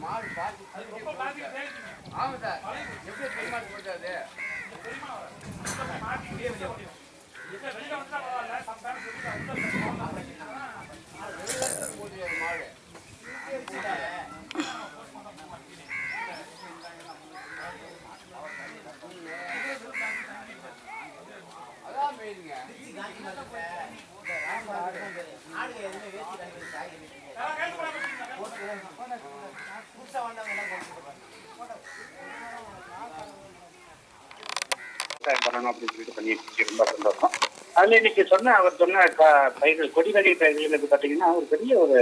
மாடு பார்த்து ஆமாம் சார். எப்படி பெருமாள் போட்டாது? பண்ணணும் அப்படின்னு சொல்லிட்டு பண்ணிட்டு ரொம்ப சந்தோஷம். அதுல இன்னைக்கு சொன்ன அவர் சொன்ன க- பயிர்கள் கொடி வகை பயிர்கள் வந்து பாத்தீங்கன்னா ஒரு பெரிய ஒரு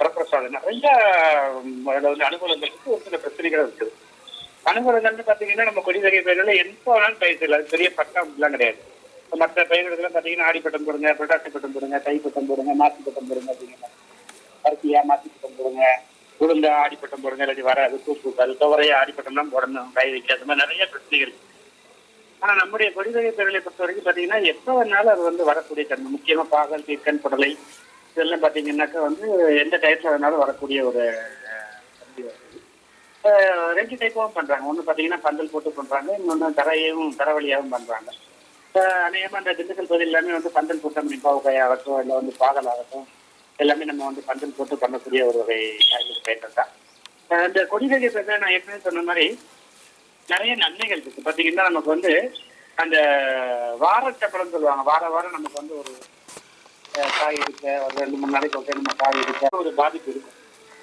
வரப்பிரசாதம் நிறைய ம், வந்து அனுகூலங்கள் இருக்கு ஒரு சில பிரச்சனைகள் இருக்குது அனுகூலங்கள்னு பாத்தீங்கன்னா நம்ம கொடி வகை பயிர்களை எப்போ வேணாலும் பயிர் செய்யலாம்? அது பெரிய பட்டம் எல்லாம் கிடையாது. மற்ற பயிர்களுக்கெல்லாம் பார்த்தீங்கன்னா ஆடிப்பட்டம் போடுங்க புரட்டாசி பட்டம் போடுங்க தைப்பட்டம் போடுங்க மாசி பட்டம் போடுங்க அப்படிங்கிற பருத்தியா மாசி பட்டம் போடுங்க உளுந்த ஆடிப்பட்டம் போடுங்க இல்லாட்டி வராது பூப்பூக்கள் துவரையா ஆடிப்பட்டம்லாம் போடணும் கை வைக்க அந்த மாதிரி நிறைய பிரச்சனைகள் இருக்கு ஆனா நம்முடைய கொடிவகை பொருளை பொறுத்த வரைக்கும் பாத்தீங்கன்னா எப்ப வேணாலும் அது வந்து வரக்கூடிய தன்மை முக்கியமா பாகல் தீர்க்கன் புடலை இதெல்லாம் பாத்தீங்கன்னாக்கா வந்து எந்த டயத்துல வேணாலும் வரக்கூடிய ஒரு வருது. ரெண்டு டைப்பாவும் பண்றாங்க ஒன்று பார்த்தீங்கன்னா பந்தல் போட்டு பண்றாங்க இன்னொன்று தரையும் தரவழியாகவும் பண்றாங்க அநேகமா அந்த திண்டுக்கல் பகுதி எல்லாமே வந்து பந்தல் போட்ட பாவக்காய் ஆகட்டும் இல்லை வந்து பாகல் ஆகட்டும் எல்லாமே நம்ம வந்து பந்தல் போட்டு பண்ணக்கூடிய ஒரு வகை காய்கறி பயிர்கள் தான். இந்த கொடிவகை பயிர் நான் ஏற்கனவே சொன்ன மாதிரி நிறைய நன்மைகள் இருக்கு. பாத்தீங்கன்னா நமக்கு வந்து அந்த வாரச்சப்பளம் சொல்லுவாங்க. வார வாரம் நமக்கு வந்து ஒரு காய் இருக்க ஒரு ரெண்டு மூணு நாளைக்கு ஒருக்கா நம்ம காய் இருக்க ஒரு பாதிப்பு இருக்கும்.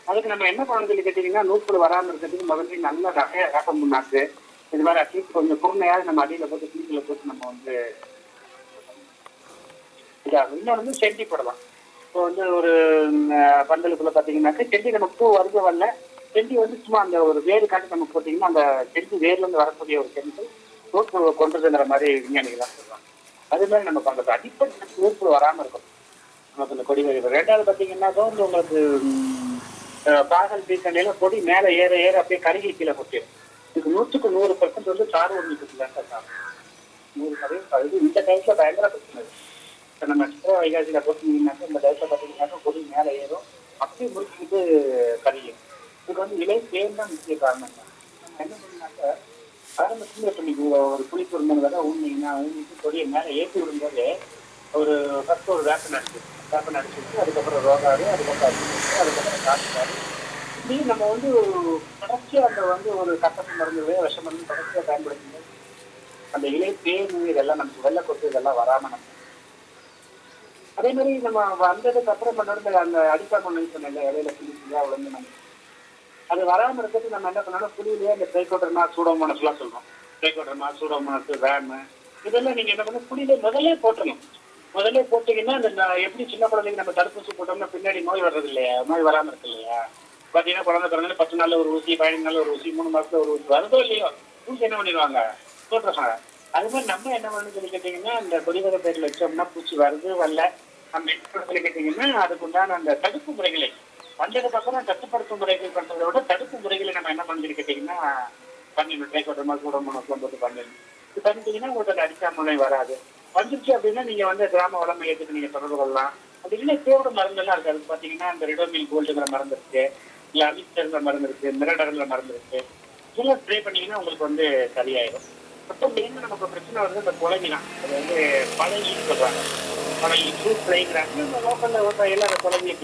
அதுக்கு நம்ம என்ன பண்ணணும் சொல்லி கேட்டீங்கன்னா நூற்று வராமல் இருக்கிறதுக்கு முதல்ல நல்ல ரகைய ரகம் முன்னாக்கு. இது மாதிரி அட்லீஸ்ட் கொஞ்சம் குருணையாவது நம்ம அடியில் போட்டு சீக்கில போட்டு நம்ம வந்து இதாகும். இன்னொன்று வந்து செண்டி போடலாம். இப்போ வந்து ஒரு பந்தலுக்குள்ள பார்த்தீங்கன்னாக்கா செண்டி நமக்கு பூ வருது வரல. செண்டி வந்து சும்மா அந்த ஒரு வேறு காட்டு நம்ம போட்டிங்கன்னா அந்த செண்டி வேர்லேருந்து வரக்கூடிய ஒரு கெமிக்கல் நூற்புழு கொண்டதுங்கிற மாதிரி விஞ்ஞானிகளாக சொல்லுவாங்க அதே மாதிரி நம்ம பண்ணுறது அடிப்படை நூற்புழு வராமல் இருக்கும் நமக்கு இந்த கொடி வகை ரெண்டாவது பார்த்தீங்கன்னா வந்து உங்களுக்கு பாகல் பீக்கண்டையில் கொடி மேலே ஏற ஏற அப்படியே கருகி கீழே கொட்டிடும் இதுக்கு நூற்றுக்கு நூறு பர்சன்ட் வந்து சாறு ஒன்றுக்கு தான் சார் நூறு சதவீதம் அது இந்த டைம்ல பயங்கர பிரச்சனை. இருக்கு இப்போ நம்ம சித்திரை வைகாசியில் போட்டீங்கன்னாக்கா இந்த டைம்ல பார்த்தீங்கன்னாக்கா கொடி மேலே ஏறும். அப்படியே முடிச்சுட்டு கரியும் இதுக்கு வந்து இலை தேன் தான் முக்கிய காரணம். தான் என்ன பண்ணாக்கா ஆரம்பத்துல இப்போ நீங்க ஒரு புளிப்பு இருந்தவங்க ஊனிங்கன்னா ஊனிட்டு கொடியை மேலே ஏற்றி விடும்போது ஒரு ஃபர்ஸ்ட் ஒரு வேப்பன் அடிச்சு வேப்பன் அடிச்சுட்டு அதுக்கப்புறம் ரோகாரு அதுக்கப்புறம் அடிச்சு அதுக்கப்புறம் காட்டுக்காரு இப்படி நம்ம வந்து தொடர்ச்சியாக அந்த வந்து ஒரு கட்டத்து மருந்து விஷ மருந்து தொடர்ச்சியாக பயன்படுத்தும்போது அந்த இலை தேன் இதெல்லாம் நமக்கு வெள்ளை கொத்து இதெல்லாம் வராம நமக்கு அதே மாதிரி நம்ம வந்ததுக்கு அப்புறம் பண்ணுறது அந்த அடிப்பா கொண்டு சொன்னேன் இலையில புளி புளியா விழுந்து நம்ம. அது வராம இருக்கிறதுக்கு நம்ம என்ன பண்ணணும்? புளியிலேயே இந்த ட்ரைகோட்டர்மா சூடோமோனஸ்லாம் சொல்றோம். ட்ரைகோட்டர்மா சூடோமோனஸ் வேமு. இதெல்லாம் நீங்க என்ன பண்ணணும்? புளியில முதல்ல போட்டணும். முதல்ல போட்டீங்கன்னா அந்த எப்படி சின்ன குழந்தைங்க நம்ம தடுப்பூசி போட்டோம்னா பின்னாடி நோய் வர்றது இல்லையா? நோய் வராம இருக்கு இல்லையா? பாத்தீங்கன்னா குழந்தை பிறந்த பத்து நாள்ல ஒரு ஊசி பதினஞ்சு நாள்ல ஒரு ஊசி மூணு மாசத்துல ஒரு ஊசி வருதோ இல்லையோ? ஊசி என்ன பண்ணிடுவாங்க? போட்டுருக்காங்க அது மாதிரி நம்ம என்ன பண்ணணும் சொல்லி கேட்டீங்கன்னா இந்த கொடிவர பேரில் வச்சோம்னா பூச்சி வருது வரல. நம்ம என்ன சொல்லி கேட்டீங்கன்னா அதுக்கு உண்டான அந்த தடுப்பு முறைகளை வந்ததுக்கு அப்புறம் கட்டுப்படுத்தும் முறைகள் பண்றதை விட தடுப்பு முறைகளை நம்ம என்ன பண்ணி கேட்டீங்கன்னா பண்ணிடணும் ட்ரைகோட்டர்மா சூடோமோனஸ்லாம் போட்டு பண்ணிடணும் இது பண்ணிட்டீங்கன்னா உங்களுக்கு அந்த அடிக்காமலை வராது. வந்துருச்சு அப்படின்னா நீங்க வந்து கிராம வளம் மையத்துக்கு நீங்க தொடர்பு கொள்ளலாம். அப்படி இல்லை தேவோட மருந்தெல்லாம் இருக்கு. அது பாத்தீங்கன்னா இந்த ரிடோமில் கோல்டுங்கிற மருந்து இருக்கு. இல்ல அமிஸ்டர்ங்கிற மருந்து இருக்கு மிரடர்ங்கிற மருந்து இருக்கு. இதெல்லாம் ஸ்ப்ரே பண்ணீங்கன்னா உங்களுக்கு வந்து சரியாயிடும் மொத்தம் மெயின் நமக்கு பிரச்சனை வந்து இந்த குழம்பு தான் அது வந்து பழையின்னு சொல்றாங்க. ஃப்ரூட் ஜூஸ் இந்த லோக்கல்ல விவசாயிகள் அந்த குழம்பு